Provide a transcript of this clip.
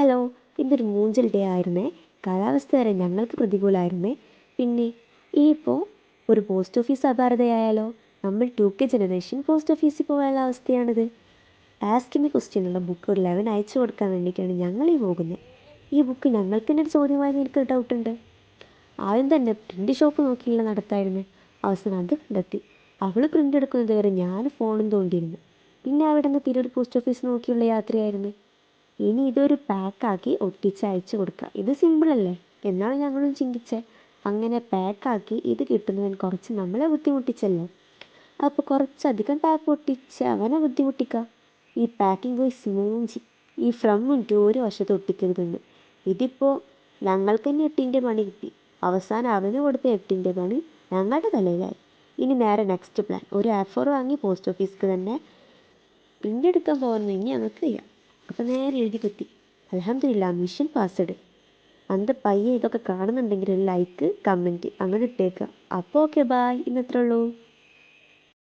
Hello ഇന്നൊരു മൂഞ്ചൽ day ആയിരുന്നേ. കാലാവസ്ഥ വരെ ഞങ്ങൾക്ക് പ്രതികൂലമായിരുന്നേ. പിന്നെ ഈ ഇപ്പോൾ ഒരു പോസ്റ്റ് ഓഫീസ് അപാരതയായാലോ? നമ്മൾ ടു കെ ജനറേഷൻ പോസ്റ്റ് ഓഫീസിൽ പോകാനുള്ള അവസ്ഥയാണിത്. ആസ്കിമി ക്വസ്റ്റ്യനുള്ള ബുക്ക് ഒരു ലെവൻ അയച്ചു കൊടുക്കാൻ വേണ്ടിയിട്ടാണ് ഞങ്ങൾ ഈ പോകുന്നത് ഈ ബുക്ക് ഞങ്ങൾക്ക് തന്നെ ഒരു ചോദ്യമായെന്ന് എനിക്ക് ഡൗട്ടുണ്ട് ആദ്യം തന്നെ പ്രിന്റ് ഷോപ്പ് നോക്കിയുള്ള നടത്തായിരുന്നു. അവസാനം അത് കണ്ടെത്തി. അവൾ പ്രിന്റ് എടുക്കുന്നത് വരെ ഞാൻ ഫോണും തോണ്ടിയിരുന്നു. പിന്നെ അവിടെ നിന്ന് തിരൂർ പോസ്റ്റ് ഓഫീസ് നോക്കിയുള്ള യാത്രയായിരുന്നു. ഇനി ഇതൊരു പാക്കാക്കി ഒട്ടിച്ചയച്ചു കൊടുക്കുക. ഇത് സിമ്പിളല്ലേ എന്നാണ് ഞങ്ങളും ചിന്തിച്ചത് അങ്ങനെ പാക്കാക്കി ഇത് കിട്ടുന്നവൻ കുറച്ച് നമ്മളെ ബുദ്ധിമുട്ടിച്ചല്ലോ? അപ്പോൾ കുറച്ചധികം പാക്ക് ഒട്ടിച്ച് അവനെ ബുദ്ധിമുട്ടിക്കുക. ഈ പാക്കിംഗ് ബോയ്സ് മൂഞ്ചി ഈ ഫ്രമും ടു ഒരു വശത്ത് ഒട്ടിക്കരുതെന്ന്. ഇതിപ്പോൾ ഞങ്ങൾക്ക് തന്നെ എട്ടിന്റെ പണി കിട്ടി. അവസാനം അവന് കൊടുത്ത എട്ടിന്റെ പണി ഞങ്ങളുടെ തലയിലായി. ഇനി നേരെ നെക്സ്റ്റ് പ്ലാൻ ഒരു ആഫോർ വാങ്ങി പോസ്റ്റ് ഓഫീസിൽ തന്നെ പ്രിന്റ് എടുക്കാൻ പോകുന്നു. ഇനി ഞങ്ങൾക്ക് ചെയ്യാം. അപ്പോൾ നേരെ എഴുതി കുത്തി. അലഹമില്ല മിഷൻ പാസ്വേഡ് അന്ത പയ്യെ ഇതൊക്കെ കാണുന്നുണ്ടെങ്കിൽ ഒരു ലൈക്ക് കമന്റ് അങ്ങനെ ഇട്ടേക്കുക അപ്പോൾ ഓക്കെ ബായ് ഇന്നത്രേ ഉള്ളൂ.